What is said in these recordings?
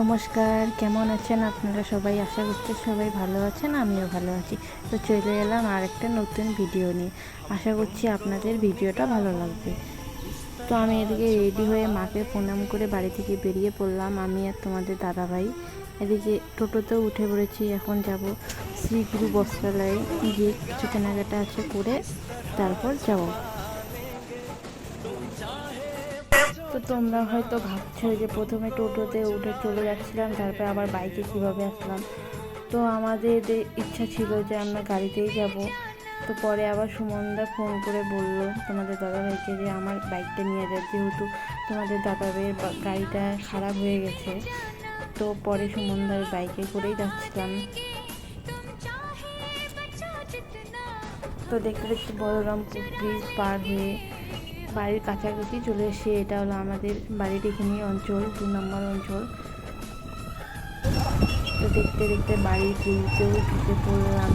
নমস্কার, কেমন আছেন আপনারা সবাই? আশা করছি সবাই ভালো আছেন, আমিও ভালো আছি। তো চলে এলাম আর একটা নতুন ভিডিও নিয়ে। আশা করছি আপনাদের ভিডিওটা ভালো লাগবে। তো আমি এদিকে রেডি হয়ে মাকে প্রণাম করে বাড়ি থেকে বেরিয়ে পড়লাম, আমি আর তোমাদের দাদাভাই। এদিকে টোটোতেও উঠে পড়েছি, এখন যাব শ্রীগুরু বস্ত্রালয়ে। গিয়ে কিছু কেনাকাটা আছে করে তারপর যাব। তো তোমরা হয়তো ভাবছ যে প্রথমে টোটোতে উঠে চলে যাচ্ছিলাম, তারপরে আবার বাইকে কীভাবে আসলাম? তো আমাদের ইচ্ছা ছিল যে আমরা গাড়িতেই যাব। তো পরে আবার সুমনদা ফোন করে বলল, তোমাদের দাদা দাদাভাইকে যে আমার বাইকটা নিয়ে যায় যেহেতু তোমাদের দাদাভাইয়ের বা- গাড়িটা খারাপ হয়ে গেছে। তো পরে সুমনদার বাইকে করেই যাচ্ছিলাম। তো দেখতে দেখতে বলরামপুর ব্রিজ পার হয়ে বাড়ির কাছাকাছি চলে এসে এটা হলো আমাদের বাড়ির এখানে অঞ্চল দু নম্বর অঞ্চল। তো দেখতে দেখতে বাড়ির গেটেও ঢুকে পড়লাম।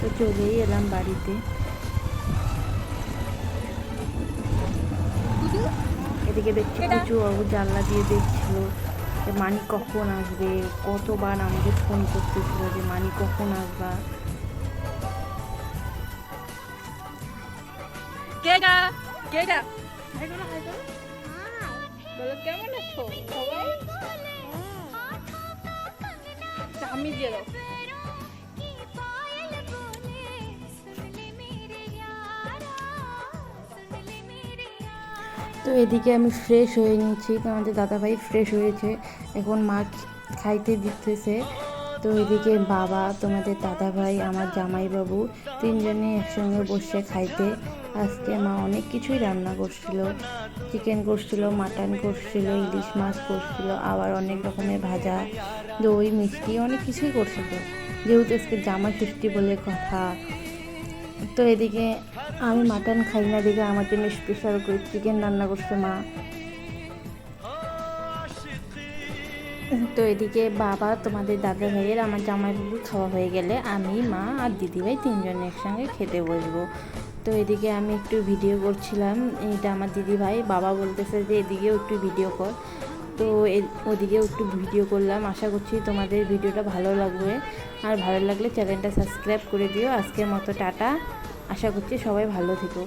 তো চলেই এলাম বাড়িতে। এদিকে দেখছি কিছু বাবু জানলা দিয়ে দেখছিল যে মানি কখন আসবে কতবার আমাকে ফোন করতেছিল যে মানি কখন আসবা? আচ্ছা, তো এদিকে আমি ফ্রেশ হয়ে নিয়েছি। তো আমাদের দাদাভাই ফ্রেশ হয়েছে। এখন মা খাইতে দিতেছে। তো এদিকে বাবা, তোমাদের দাদাভাই, আমার জামাইবাবু তিনজনে একসঙ্গে বসে খাইতে। আজকে মা অনেক কিছুই রান্না করছিল। চিকেন করছিল, মাটন করছিল, ইলিশ মাছ করছিল, আবার অনেক রকমের ভাজা, দই, মিষ্টি, অনেক কিছুই করছিল। যেহেতু আজকে জামা ষষ্ঠী বলে কথা, তো এদিকে আমি মাটন খাই না দেখে আমার জন্য স্পেশাল করে চিকেন রান্না করছে মা। তো এদিকে বাবা তোমাদের দাদা ভাইয়ের আমার জামাইবাবু খাওয়া হয়ে গেলে আমি, মা আর দিদিভাই তিনজন একসঙ্গে খেতে বসবো। তো এদিকে আমি একটু ভিডিও করছিলাম, এটা আমার দিদিভাই, বাবা বলতেছে যে এদিকেও একটু ভিডিও কর। তো ওদিকেও একটু ভিডিও করলাম, আশা করছি তোমাদের ভিডিওটা ভালো লাগবে। আর ভালো লাগলে চ্যানেলটা সাবস্ক্রাইব করে দিও। আজকের মতো টাটা। আশা করছি সবাই ভালো থেকো।